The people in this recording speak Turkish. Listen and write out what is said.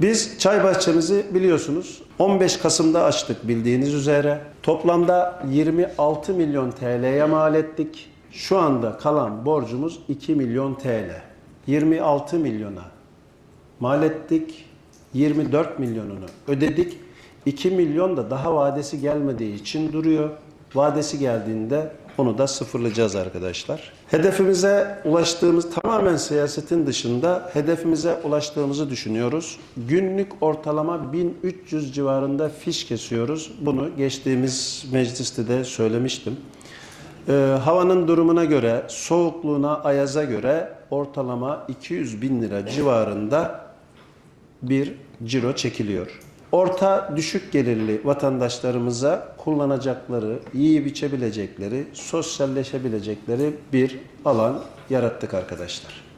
Biz çay bahçemizi biliyorsunuz 15 Kasım'da açtık bildiğiniz üzere. Toplamda 26 milyon TL'ye mal ettik. Şu anda kalan borcumuz 2 milyon TL. 26 milyona mal ettik. 24 milyonunu ödedik. 2 milyon da daha vadesi gelmediği için duruyor. Vadesi geldiğinde onu da sıfırlayacağız arkadaşlar. Hedefimize ulaştığımız tamamen siyasetin dışında hedefimize ulaştığımızı düşünüyoruz. Günlük ortalama 1300 civarında fiş kesiyoruz. Bunu geçtiğimiz mecliste de söylemiştim. Ee, havanın durumuna göre, soğukluğuna, ayaza göre ortalama 200 bin lira civarında bir ciro çekiliyor. Orta düşük gelirli vatandaşlarımıza kullanacakları, yiyip içebilecekleri, sosyalleşebilecekleri bir alan yarattık arkadaşlar.